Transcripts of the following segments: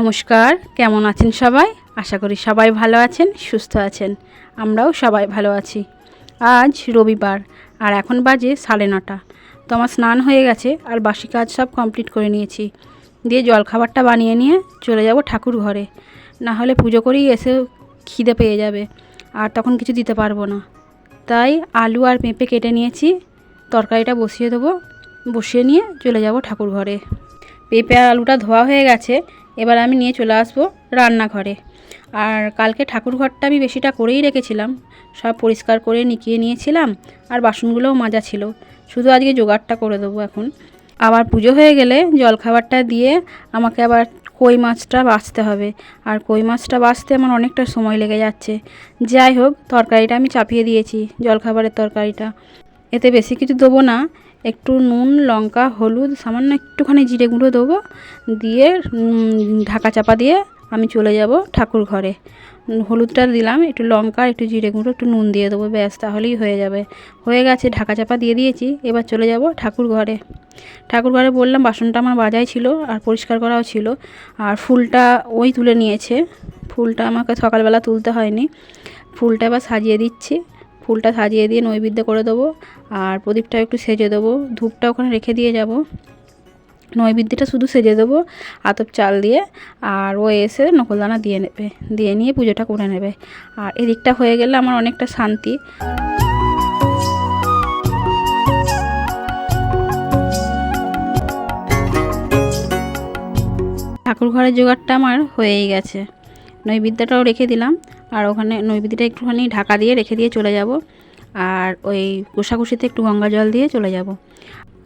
নমস্কার, কেমন আছেন সবাই? আশা করি সবাই ভালো আছেন, সুস্থ আছেন। আমরাও সবাই ভালো আছি। আজ রবিবার, আর এখন বাজে সাড়ে নটা। তো আমার স্নান হয়ে গেছে, আর বাসি কাজ সব কমপ্লিট করে নিয়েছি। দিয়ে জলখাবারটা বানিয়ে নিয়ে চলে যাব ঠাকুর ঘরে। না হলে পুজো করেই এসে খিদে পেয়ে যাবে, আর তখন কিছু দিতে পারব না। তাই আলু আর পেঁপে কেটে নিয়েছি, তরকারিটা বসিয়ে দেবো। বসিয়ে নিয়ে চলে যাব ঠাকুর ঘরে। পেঁপে আলুটা ধোয়া হয়ে গেছে এবার আমি নিয়ে চলে আসব রান্নাঘরে। আর কালকে ঠাকুর ঘরটা আমি বেশিটা করেই রেখেছিলাম। সব পরিষ্কার করে নিকিয়ে নিয়েছিলাম আর বাসনগুলোও মাজা ছিল। শুধু আজকে জোগাড়টা করে দেবো এখন। আবার পুজো হয়ে গেলে জলখাবারটা দিয়ে আমাকে আবার কই মাছটা বাছতে হবে। আর কই মাছটা বাছতে আমার অনেকটা সময় লেগে যাচ্ছে। যাই হোক, তরকারিটা আমি চাপিয়ে দিয়েছি, জলখাবারের তরকারিটা। এতে বেশি কিছু দেবো না। একটু নুন, লঙ্কা, হলুদ, সামান্য একটুখানি জিরে গুঁড়ো দেবো। দিয়ে ঢাকা চাপা দিয়ে আমি চলে যাব ঠাকুর ঘরে। হলুদটা দিলাম, একটু লঙ্কা, একটু জিরে গুঁড়ো, একটু নুন দিয়ে দেবো, ব্যাস, তাহলেই হয়ে যাবে। হয়ে গেছে, ঢাকা চাপা দিয়ে দিয়েছি, এবার চলে যাব ঠাকুর ঘরে। ঠাকুর ঘরে বললাম, বাসনটা আমার বাজাই ছিল আর পরিষ্কার করাও ছিল। আর ফুলটা ওই তুলে নিয়েছে। ফুলটা আমাকে সকালবেলা তুলতে হয়নি। ফুলটা এবার সাজিয়ে দিচ্ছি। ফুলটা সাজিয়ে দিয়ে নৈবেদ্য করে দেবো আর প্রদীপটা একটু সেজে দেবো, ধূপটা ওখানে রেখে দিয়ে যাব। নৈবেদ্যটা শুধু সেজে দেবো, আতপ চাল দিয়ে আর ও এসে নকলদানা দিয়ে নেবে, দিয়ে নিয়ে পুজোটা করে নেবে। আর এদিকটা হয়ে গেলে আমার অনেকটা শান্তি। ঠাকুর ঘরের জোগাড়টা আমার হয়েই গেছে। নৈবেদ্যটাও রেখে দিলাম। আর ওখানে নৈবেদ্যটা একটুখানি ঢাকা দিয়ে রেখে দিয়ে চলে যাব। আর ওই কোষাকুষিতে একটু গঙ্গা জল দিয়ে চলে যাব।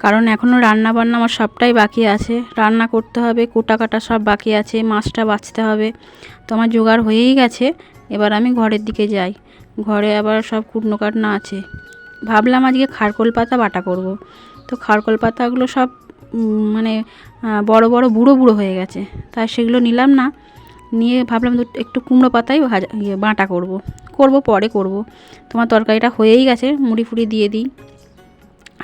কারণ এখনও রান্না বান্না আমার সবটাই বাকি আছে। রান্না করতে হবে কোটা কাটা সব বাকি আছে, মাছটা বাছতে হবে। তো আমার জোগাড় হয়েই গেছে। এবার আমি ঘরের দিকে যাই। ঘরে আবার সব কুটনো কাটনা আছে। ভাবলাম আজকে খারকোল পাতা বাটা করব। তো খারকোল পাতাগুলো সব মানে বড় বড়, বুড়ো বুড়ো হয়ে গেছে। তাই সেগুলো নিলাম না। নিয়ে ভাবলাম একটু কুমড়ো পাতাই ভাজা ইয়ে বাটা করব। করব, পরে করব। তোমার তরকারিটা হয়েই গেছে, মুড়ি ফুড়ি দিয়ে দিই।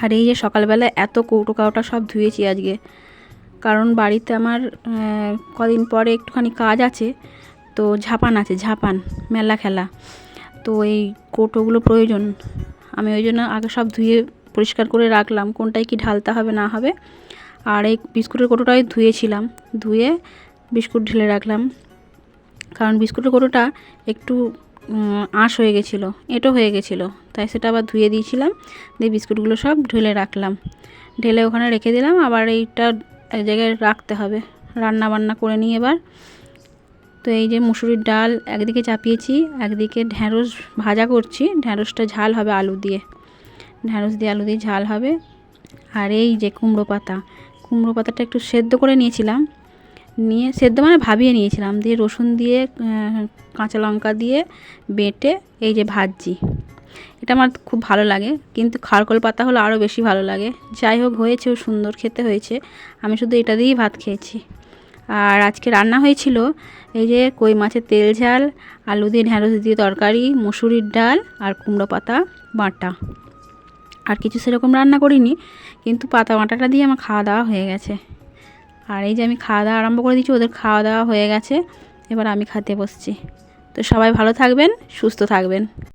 আর এই যে সকালবেলা এত কৌটো কাউটা সব ধুয়েছি আজকে। কারণ বাড়িতে আমার কদিন পরে একটুখানি কাজ আছে, তো ঝাপান আছে, ঝাপান, মেলা খেলা। তো এই কৌটোগুলো প্রয়োজন। আমি ওই জন্য আগে সব ধুয়ে পরিষ্কার করে রাখলাম, কোনটায় কি ঢালতে হবে, না হবে। আর এই বিস্কুটের কৌটোটাই ধুয়েছিলাম। ধুয়ে বিস্কুট ঢেলে রাখলাম। কারণ বিস্কুটের কৌটোটা একটু আঁশ হয়ে গেছিল, এঁটো হয়ে গেছিল। তাই সেটা আবার ধুয়ে দিয়েছিলাম, দিয়ে বিস্কুটগুলো সব ঢেলে রাখলাম। ঢেলে ওখানে রেখে দিলাম, আবার এইটা এক জায়গায় রাখতে হবে। রান্না বান্না করে নিই এবার। তো এই যে মুসুরির ডাল একদিকে চাপিয়েছি, একদিকে ঢ্যাঁড়স ভাজা করছি। ঢ্যাঁড়সটা ঝাল হবে আলু দিয়ে। ঢ্যাঁড়স দিয়ে আলু দিয়ে ঝাল হবে। আর এই যে কুমড়ো পাতা, কুমড়ো পাতাটা একটু সেদ্ধ করে নিয়েছিলাম। নিয়ে সেদ্ধ মানে ভাবিয়ে নিয়েছিলাম। দিয়ে রসুন দিয়ে কাঁচা লঙ্কা দিয়ে বেটে এই যে ভাজছি। এটা আমার খুব ভালো লাগে। কিন্তু খারকোল পাতা হলে আরও বেশি ভালো লাগে। যাই হোক হয়েছেও সুন্দর, খেতে হয়েছে। আমি শুধু এটা দিয়েই ভাত খেয়েছি। আর আজকে রান্না হয়েছিল এই যে কই মাছের তেল ঝাল, আলু দিয়ে ঢ্যাঁড়স দিয়ে তরকারি, মুসুরির ডাল আর কুমড়ো পাতা বাটা। আর কিছু সেরকম রান্না করিনি, কিন্তু পাতা বাটাটা দিয়ে আমার খাওয়া দাওয়া হয়ে গেছে। আর এই যে আমি খাওয়া দাওয়া আরম্ভ করে দিচ্ছি ওদের খাওয়া দাওয়া হয়ে গেছে। এবার আমি খাতে বসছি। তো সবাই ভালো থাকবেন, সুস্থ থাকবেন।